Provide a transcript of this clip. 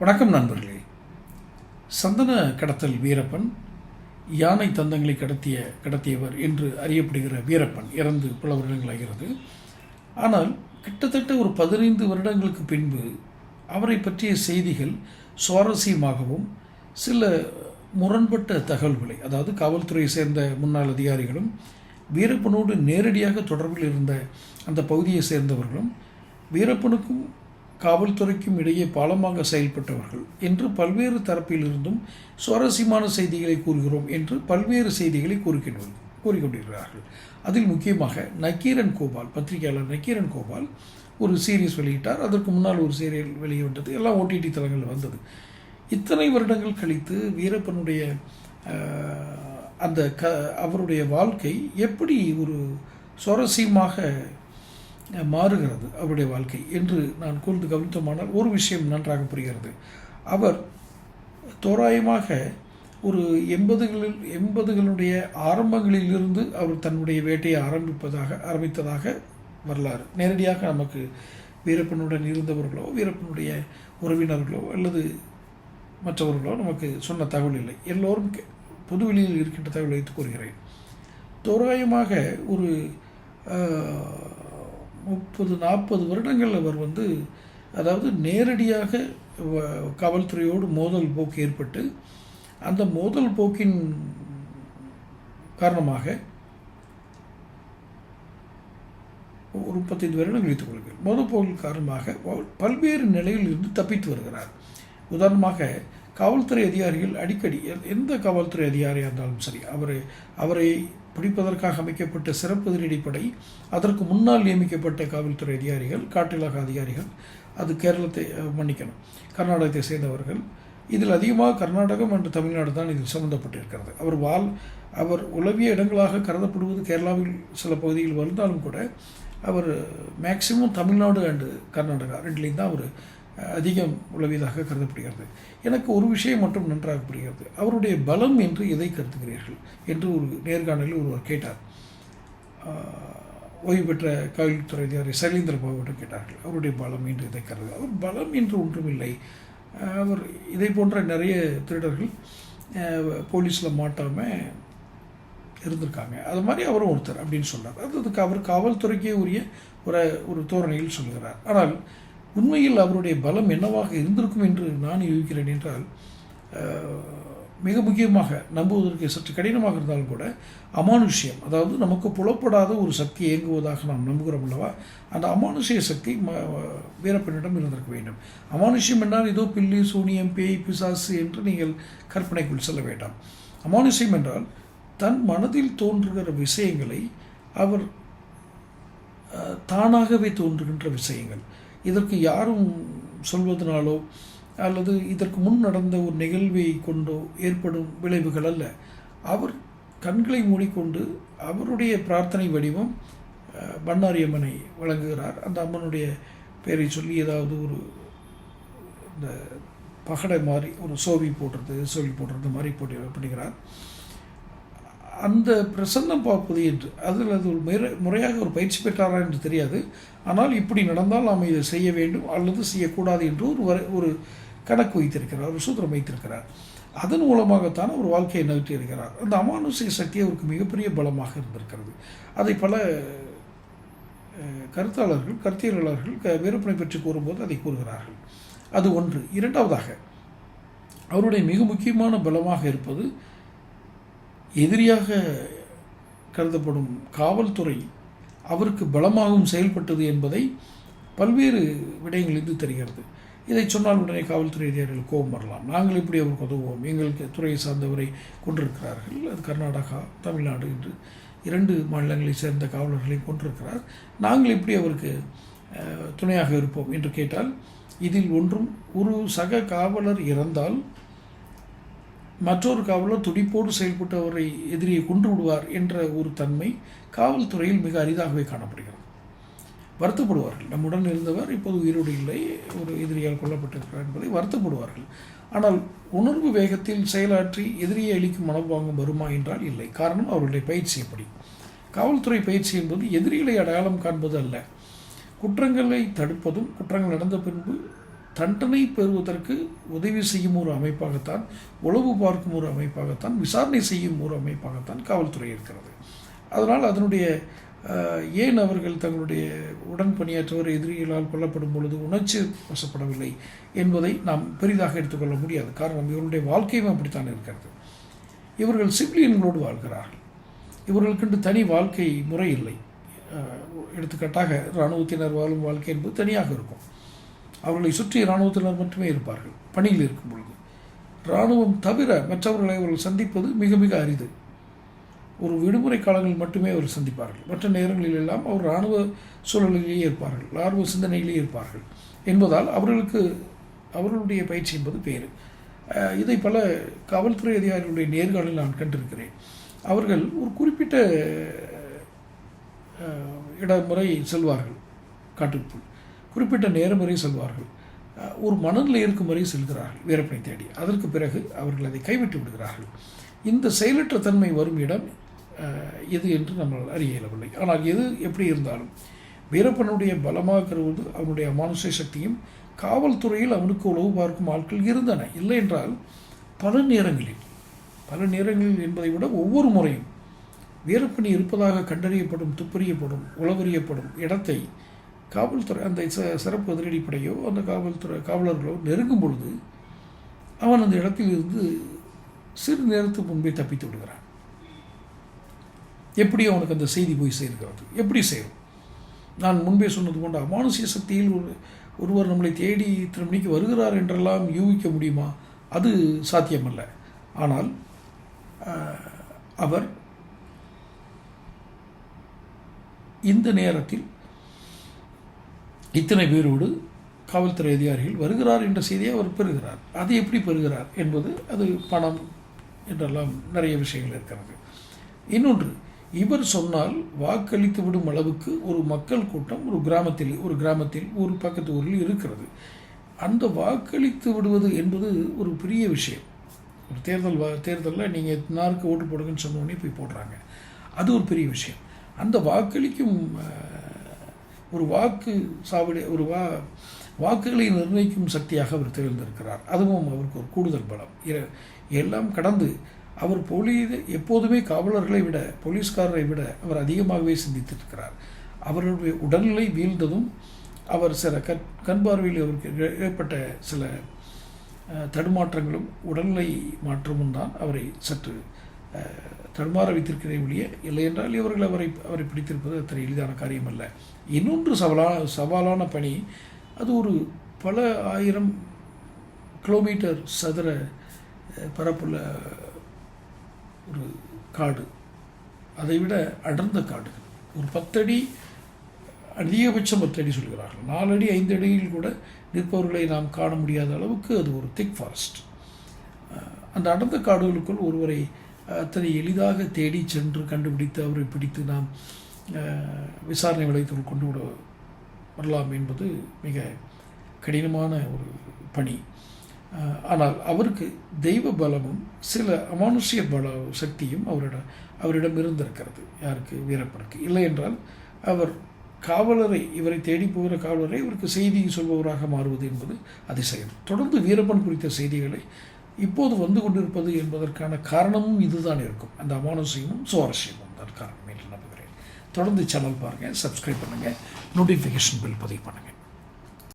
வணக்கம் நண்பர்களே. சந்தன கடத்தல் வீரப்பன் யானை தந்தங்களை கடத்திய கடத்தியவர் என்று அறியப்படுகிற வீரப்பன் இறந்து பல வருடங்களாகிறது ஆனால் கிட்டத்தட்ட ஒரு பதினைந்து வருடங்களுக்கு பின்பு அவரை பற்றிய செய்திகள் சுவாரஸ்யமாகவும் சில முரண்பட்ட தகவல்களை அதாவது காவல்துறையை சேர்ந்த முன்னாள் அதிகாரிகளும் வீரப்பனோடு நேரடியாக தொடர்பில் இருந்த அந்த பகுதியை சேர்ந்தவர்களும் வீரப்பனுக்கும் காவல்துறைக்கும் இடையே பாலமாக செயல்பட்டவர்கள் என்று பல்வேறு தரப்பிலிருந்தும் சுவாரஸ்யமான செய்திகளை கூறுகிறோம் என்று பல்வேறு செய்திகளை கூறுகின்றனர் கூறிக்கொண்டிருக்கிறார்கள். அதில் முக்கியமாக நக்கீரன் கோபால் பத்திரிகையாளர் நக்கீரன் கோபால் ஒரு சீரியஸ் வெளியிட்டார். அதற்கு முன்னால் ஒரு சீரியல் வெளியிட்டது எல்லாம் ஓடிடி தளங்களில் வந்தது. இத்தனை வருடங்கள் கழித்து வீரப்பனுடைய அந்த க அவருடைய வாழ்க்கை எப்படி ஒரு சுவாரஸ்யமாக மாறுகிறது அவருடைய வாழ்க்கை என்று நான் கூர்ந்து கவனித்தோமானால் ஒரு விஷயம் நன்றாக புரிகிறது. அவர் தோராயமாக ஒரு எண்பதுகளில் எண்பதுகளுடைய ஆரம்பங்களிலிருந்து அவர் தன்னுடைய வேட்டையை ஆரம்பிப்பதாக ஆரம்பித்ததாக வரலாறு. நேரடியாக நமக்கு வீரப்பனுடன் இருந்தவர்களோ வீரப்பனுடைய உறவினர்களோ அல்லது மற்றவர்களோ நமக்கு சொன்ன தகவல் இல்லை. எல்லோரும் பொதுவெளியில் இருக்கின்ற தகவல் வைத்து கூறுகிறேன். தோராயமாக ஒரு முப்பது நாற்பது வருடங்கள் அவர் வந்து அதாவது நேரடியாக வ- காவல்துறையோடு மோதல் போக்கு ஏற்பட்டு அந்த மோதல் போக்கின் காரணமாக ஒரு முப்பத்தைந்து வருடங்கள் வைத்துக் கொள்ளுங்கள் மோதல் போக்கின் காரணமாக பல்வேறு நிலையில் இருந்து தப்பித்து வருகிறார். உதாரணமாக காவல்துறை அதிகாரிகள் அடிக்கடி எந்த காவல்துறை அதிகாரியாக இருந்தாலும் சரி அவரை அவரை பிடிப்பதற்காக அமைக்கப்பட்ட சிறப்பு திருடிப்படை அதற்கு முன்னால் நியமிக்கப்பட்ட காவல்துறை அதிகாரிகள் காட்டிலாக அதிகாரிகள் அது கேரளத்தை மன்னிக்கணும் கர்நாடகத்தை சேர்ந்தவர்கள். இதில் அதிகமாக கர்நாடகம் மற்றும் தமிழ்நாடு தான் இதில் சம்மந்தப்பட்டிருக்கிறது அவர் வாழ் அவர் உளவிய இடங்களாக கருதப்படுவது கேரளாவில் சில பகுதியில் வந்தாலும் கூட அவர் மேக்சிமம் தமிழ்நாடு அண்டு கர்நாடகா ரெண்டுலேயும் தான் அவர் அதிகம் உளவியதாக கருதப்படுகிறது. எனக்கு ஒரு விஷயம் மட்டும் நன்றாக புரிகிறது. அவருடைய பலம் என்று எதை கருதுகிறீர்கள்? என்று ஒரு நேர்காணலில் ஒருவர் கேட்டார். ஓய்வு பெற்ற காவல்துறை அதிகாரி சைலேந்திர பாபுவிடம் கேட்டார்கள். அவருடைய பலம் என்று இதை கருது அவர் பலம் என்று ஒன்றுமில்லை. அவர் இதை போன்ற நிறைய திருடர்கள் போலீஸில் மாட்டாமல் இருந்திருக்காங்க. அது மாதிரி அவரும் ஒருத்தர் அப்படின்னு சொன்னார். அது அதுக்கு அவர் காவல்துறைக்கே உரிய ஒரு ஒரு தோரணையில் சொல்கிறார் ஆனால் உண்மையில் அவருடைய பலம் என்னவாக இருந்திருக்கும் என்று நான் யூகிக்கிறேன் என்றால் மிக முக்கியமாக நம்புவதற்கு சற்று கடினமாக இருந்தாலும் கூட அமானுஷ்யம் அதாவது நமக்கு புலப்படாத ஒரு சக்தி இயங்குவதாக நாம் நம்புகிறோம் அல்லவா? அந்த அமானுஷ்ய சக்தி ம வீரப்பனிடம் இருந்திருக்க வேண்டும். அமானுஷ்யம் என்றால் ஏதோ பில்லி சூனியம் பேய் பிசாசு என்று நீங்கள் கற்பனைக்குள் செல்ல வேண்டாம். அமானுஷ்யம் என்றால் தன் மனதில் தோன்றுகிற விஷயங்களை அவர் தானாகவே தோன்றுகின்ற விஷயங்கள். இதற்கு யாரும் சொல்வதனாலோ அல்லது இதற்கு முன் நடந்த ஒரு நிகழ்வை கொண்டோ ஏற்படும் விளைவுகள் அல்ல. அவர் கண்களை மூடிக்கொண்டு அவருடைய பிரார்த்தனை வடிவம் பண்ணாரி அம்மனை வழங்குகிறார். அந்த அம்மனுடைய பெயரை சொல்லி ஏதாவது ஒரு இந்த பகடை மாதிரி ஒரு சோவி போடுறது சோவி போடுறது மாதிரி போட்டு பண்ணுகிறார். அந்த பிரசன்னம் பார்ப்பது என்று. அதில் அது ஒரு முறை முறையாக ஒரு பயிற்சி பெற்றாரா என்று தெரியாது. ஆனால் இப்படி நடந்தால் நாம் இதை செய்ய வேண்டும் அல்லது செய்யக்கூடாது என்று ஒரு வரை ஒரு கணக்கு வைத்திருக்கிறார். ஒரு சூத்திரம் வைத்திருக்கிறார். அதன் மூலமாகத்தான் அவர் வாழ்க்கையை நகர்த்தி இருக்கிறார். அந்த அமானுஷ்ய சக்தி அவருக்கு மிகப்பெரிய பலமாக இருந்திருக்கிறது. அதை பல கருத்தாளர்கள் கருத்தியலாளர்கள் க வீரப்பனை பற்றி கூறும்போது அதை கூறுகிறார்கள். அது ஒன்று. இரண்டாவதாக அவருடைய மிக முக்கியமான பலமாக இருப்பது எதிரியாக கருதப்படும் காவல்துறை அவருக்கு பலமாகவும் செயல்பட்டது என்பதை பல்வேறு விடயங்களிலிருந்து தெரிகிறது. இதை சொன்னால் உடனே காவல்துறை அதிகாரிகள் கோபம் வரலாம். நாங்கள் இப்படி அவருக்கு உதவுவோம் எங்களுக்கு துறையை சார்ந்தவரை கொண்டிருக்கிறார்கள். அது கர்நாடகா தமிழ்நாடு என்று இரண்டு மாநிலங்களை சேர்ந்த காவலர்களை கொண்டிருக்கிறார். நாங்கள் இப்படி அவருக்கு துணையாக இருப்போம் என்று கேட்டால் இதில் ஒன்றும் ஒரு சக காவலர் இறந்தால் மற்றொரு காவலர் துடிப்போடு செயல்பட்டு அவரை எதிரியை கொன்று விடுவார் என்ற ஒரு தன்மை காவல்துறையில் மிக அரிதாகவே காணப்படுகிறது. வருத்தப்படுவார்கள். நம்முடன் இருந்தவர் இப்போது உயிரோடு இல்லை ஒரு எதிரியால் கொல்லப்பட்டிருக்கிறார் என்பதை வருத்தப்படுவார்கள். ஆனால் உணர்வு வேகத்தில் செயலாற்றி எதிரியை அளிக்கும் மனோபாவம் வருமா என்றால் இல்லை. காரணம் அவர்களுடைய பயிற்சி எப்படி? காவல்துறை பயிற்சி என்பது எதிரிகளை அடையாளம் காண்பது அல்ல. குற்றங்களை தடுப்பதும் குற்றங்கள் நடந்த பின்பு தண்டனை பெறுவதற்கு உதவி செய்யும் ஒரு அமைப்பாகத்தான் உளவு பார்க்கும் ஒரு அமைப்பாகத்தான் விசாரணை செய்யும் ஒரு அமைப்பாகத்தான் காவல்துறை இருக்கிறது. அதனால் அதனுடைய ஏன் அவர்கள் தங்களுடைய உடன் பணியாற்றவர் எதிரிகளால் கொல்லப்படும் பொழுது உணர்ச்சி வசப்படவில்லை என்பதை நாம் பெரிதாக எடுத்துக்கொள்ள முடியாது. காரணம் இவருடைய வாழ்க்கையும் அப்படித்தான் இருக்கிறது. இவர்கள் சிவிலியன்களோடு வாழ்கிறார்கள். இவர்களுக்கென்று தனி வாழ்க்கை முறை இல்லை. எடுத்துக்காட்டாக இராணுவத்தினர் வாழும் வாழ்க்கை என்பது தனியாக இருக்கும். அவர்களை சுற்றி இராணுவத்தினர் மட்டுமே இருப்பார்கள். பணியில் இருக்கும் பொழுது. இராணுவம் தவிர மற்றவர்களை அவர்கள் சந்திப்பது மிக மிக அரிது. ஒரு விடுமுறை காலங்களில் மட்டுமே அவர் சந்திப்பார்கள். மற்ற நேரங்களில் எல்லாம் அவர் இராணுவ சூழலிலேயே இருப்பார்கள். இராணுவ சிந்தனையிலேயே இருப்பார்கள். என்பதால் அவர்களுக்கு அவர்களுடைய பயிற்சி என்பது வேறு. இதை பல காவல்துறை அதிகாரிகளுடைய நேர்காணலில் நான் கண்டிருக்கிறேன். அவர்கள் ஒரு குறிப்பிட்ட இடமுறை செல்வார்கள். காட்டுக்குள். குறிப்பிட்ட நேரம் வரை செல்வார்கள். ஒரு மனநிலை இருக்கும் வரை செல்கிறார்கள் வீரப்பனை தேடி. அதற்கு பிறகு அவர்கள் அதை கைவிட்டு விடுகிறார்கள். இந்த செயலற்ற தன்மை வரும் இடம் எது என்று நம்மால் அறிய இயலவில்லை. ஆனால் எது எப்படி இருந்தாலும் வீரப்பனுடைய பலமாக கருவது அவனுடைய அமானுஷ சக்தியும் காவல்துறையில் அவனுக்கு உளவு பார்க்கும் ஆட்கள் இருந்தன. இல்லை என்றால் பல நேரங்களில் பல நேரங்களில் என்பதை விட ஒவ்வொரு முறையும் வீரப்பணி இருப்பதாக கண்டறியப்படும் துப்பறியப்படும் உளவறியப்படும் இடத்தை காவல்துறை அந்த ச- சிறப்பு அதிரடிப்படையோ அந்த காவல்துறை காவலர்களோ நெருங்கும் பொழுது அவன் அந்த இடத்தில் இருந்து சிறு நேரத்துக்கு முன்பே தப்பித்து விடுகிறான். எப்படி அவனுக்கு அந்த செய்தி போய் சேர்கிறது. எப்படி சேரும்? நான் முன்பே சொன்னது போன்ற அமானுஷ்ய சக்தியில் ஒரு ஒருவர் நம்மளை தேடி இத்தனை மணிக்கு வருகிறார் என்றெல்லாம் யூகிக்க முடியுமா? அது சாத்தியமல்ல. ஆனால் அவர் இந்த நேரத்தில் இத்தனை பேரோடு காவல்துறை அதிகாரிகள் வருகிறார் என்ற செய்தியை அவர் பெறுகிறார். அது எப்படி பெறுகிறார் என்பது அது பணம் என்றெல்லாம் நிறைய விஷயங்கள் இருக்கிறது. இன்னொன்று இவர் சொன்னால் வாக்களித்து விடும் அளவுக்கு ஒரு மக்கள் கூட்டம் ஒரு கிராமத்தில் ஒரு கிராமத்தில் ஒரு பக்கத்து ஊரில் இருக்கிறது. அந்த வாக்களித்து விடுவது என்பது ஒரு பெரிய விஷயம். ஒரு தேர்தல் வா தேர்தலில் நீங்கள் எத்தனாருக்கு ஓட்டு போடுங்கன்னு சொன்னோடனே போய் போடுறாங்க. அது ஒரு பெரிய விஷயம். அந்த வாக்களிக்கும் ஒரு வாக்கு சாவடி ஒரு வா வாக்குகளை நிர்ணயிக்கும் சக்தியாக அவர் திகழ்ந்திருக்கிறார். அதுவும் அவருக்கு ஒரு கூடுதல் பலம். எல்லாம் கடந்து அவர் போலீஸ் எப்போதுமே காவலர்களை விட போலீஸ்காரரை விட அவர் அதிகமாகவே சிந்தித்திருக்கிறார். அவருடைய உடல்நிலை வீழ்ந்ததும் அவர் சில கண் கண்பார்வையில் அவருக்கு ஏற்பட்ட சில தடுமாற்றங்களும் உடல்நிலை மாற்றமும் தான் அவரை சற்று தடுமாற வைத்திருக்கிறதை ஒழிய இல்லையென்றால் இவர்கள் அவரை அவரை பிடித்திருப்பது அத்தனை எளிதான காரியம் அல்ல இன்னொன்று சவாலான சவாலான பணி அது ஒரு பல ஆயிரம் கிலோமீட்டர் சதுர பரப்புள்ள ஒரு காடு. அதைவிட அடர்ந்த காடு. ஒரு பத்தடி அதிகபட்சம் பத்தடி சொல்கிறார்கள். நாலடி ஐந்து அடியில் கூட நிற்பவர்களை நாம் காண முடியாத அளவுக்கு அது ஒரு திக் ஃபாரஸ்ட் அந்த அடர்ந்த காடுகளுக்குள் ஒருவரை அத்தனை எளிதாக தேடி சென்று கண்டுபிடித்து அவரை பிடித்து நாம் விசாரணை வளையத்துக்குள் கொண்டு விட வரலாம் என்பது மிக கடினமான ஒரு பணி. ஆனால் அவருக்கு தெய்வ பலமும் சில அமானுஷ்ய பல சக்தியும் அவரிடம் அவரிடம் இருந்திருக்கிறது. யாருக்கு? வீரப்பனுக்கு. இல்லை என்றால் அவர் காவலரை இவரை தேடி போகிற காவலரை இவருக்கு செய்தி சொல்பவராக மாறுவது என்பது அதிசயம். தொடர்ந்து வீரப்பன் குறித்த செய்திகளை இப்போது வந்து கொண்டிருப்பது என்பதற்கான காரணமும் இதுதான் இருக்கும். அந்த அமானுஷியமும் சுவாரஸ்யமும் தான் காரணம் என்று நம்புகிறேன். தொடர்ந்து சேனல் பாருங்கள் சப்ஸ்கிரைப் பண்ணுங்கள் நோட்டிஃபிகேஷன் பில் பதிவு பண்ணுங்கள்